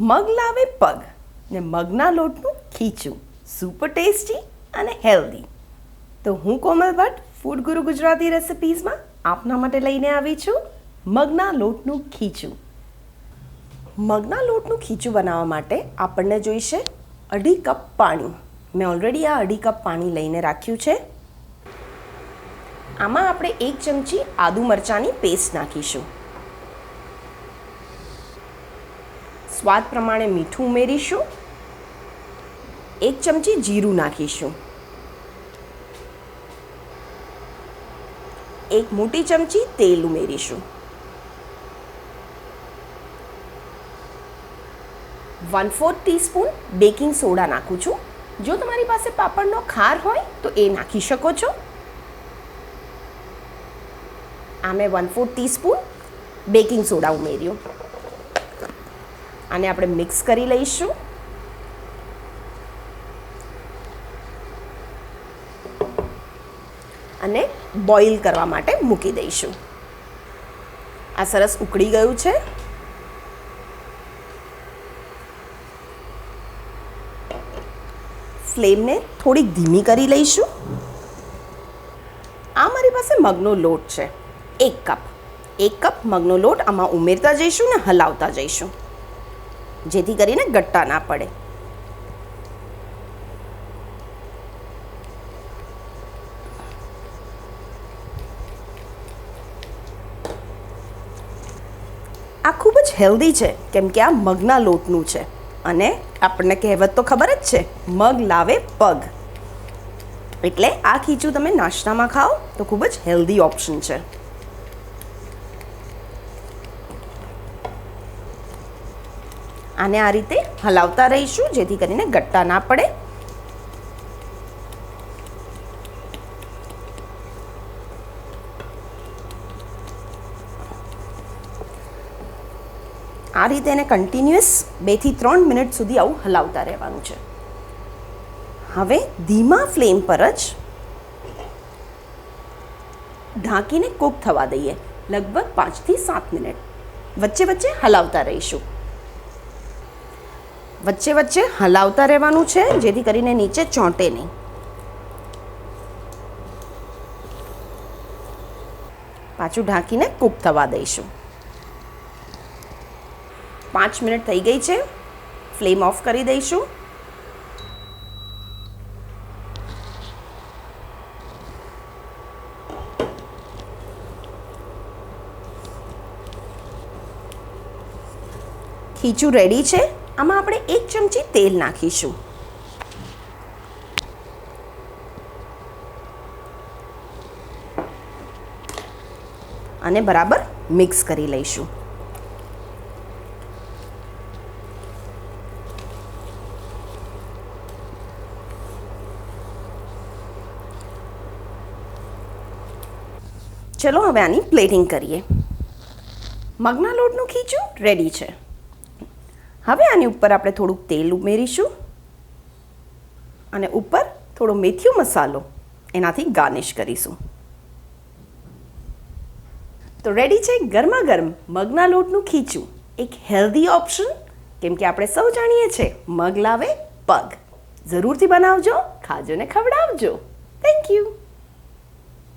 મગ લાવે પગ ને મગના લોટનું ખીચું. સુપર ટેસ્ટી અને હેલ્ધી તો હું કોમલ ભટ્ટ ફૂડ ગુરુ ગુજરાતી રેસિપીઝમાં આપના માટે લઈને આવી છું મગના લોટનું ખીચું. મગના લોટનું ખીચું બનાવવા માટે આપણને જોઈશે અઢી કપ પાણી. મેં ઓલરેડી આ અઢી કપ પાણી લઈને રાખ્યું છે. આમાં આપણે એક ચમચી આદુ મરચાંની પેસ્ટ નાખીશું. સ્વાદ પ્રમાણે મીઠું ઉમેરીશું. એક ચમચી જીરું નાખીશું. એક મોટી ચમચી તેલ ઉમેરીશું. One fourth teaspoon baking soda નાખું છું. જો તમારી પાસે પાપડનો ખાર હોય, તો એ નાખી શકો છો. આ મેં one fourth teaspoon baking soda ઉમેર્યું. આને આપણે મિક્સ કરી લઈશું. અને બોઇલ કરવા માટે મૂકી દઈશું. આ સરસ ઉકળી ગયું છે. ફ્લેમને થોડીક ધીમી કરી લઈશું. આ મારી પાસે મગનો લોટ છે. એક કપ. એક કપ મગનો લોટ આમાં ઉમેરતા જઈશું ને હલાવતા જઈશું. જેથી કરીને ગટ્ટા ના પડે. આ ખૂબ જ હેલ્ધી છે, કેમ કે આ મગના લોટનું છે. અને આપણને કહેવત તો ખબર જ છે, મગ લાવે પગ. એટલે આ ખીચું તમે નાસ્તામાં ખાઓ તો ખૂબ જ હેલ્ધી ઓપ્શન છે. આને આ રીતે હલાવતા રહીશું, જેથી કરીને ગટ્ટા ના પડે. આ રીતે એને કન્ટિન્યુઅસ બેથી ત્રણ મિનિટ સુધી આવું હલાવતા રહેવાનું છે. હવે ધીમા ફ્લેમ પર જ ઢાંકીને કૂક થવા દઈએ, લગભગ પાંચથી સાત મિનિટ. વચ્ચે વચ્ચે હલાવતા રહીશું. વચ્ચે વચ્ચે હલાવતા રહેવાનું છે, જેથી કરીને નીચે ચોંટે નહીં. પાછું ઢાંકીને કૂક થવા દઈશું. પાંચ મિનિટ થઈ ગઈ છે. ફ્લેમ ઓફ કરી દઈશું. ખીચું રેડી છે. આમાં આપણે એક ચમચી તેલ નાખીશું. અને બરાબર મિક્સ કરી લઈશું. ચલો હવે આની પ્લેટિંગ કરીએ. મગના લોટનું ખીચું રેડી છે. હવે આની ઉપર આપણે થોડુંક તેલ ઉમેરીશું અને ઉપર થોડો મેથીયો મસાલો એનાથી ગાર્નિશ કરીશું. તો રેડી છે? ગરમા ગરમ મગના લોટનું ખીચું. એક હેલ્ધી ઓપ્શન કેમ કે આપણે સૌ જાણીએ છીએ, મગ લાવે પગ. જરૂરથી બનાવજો, ખાજો ને ખવડાવજો. Thank you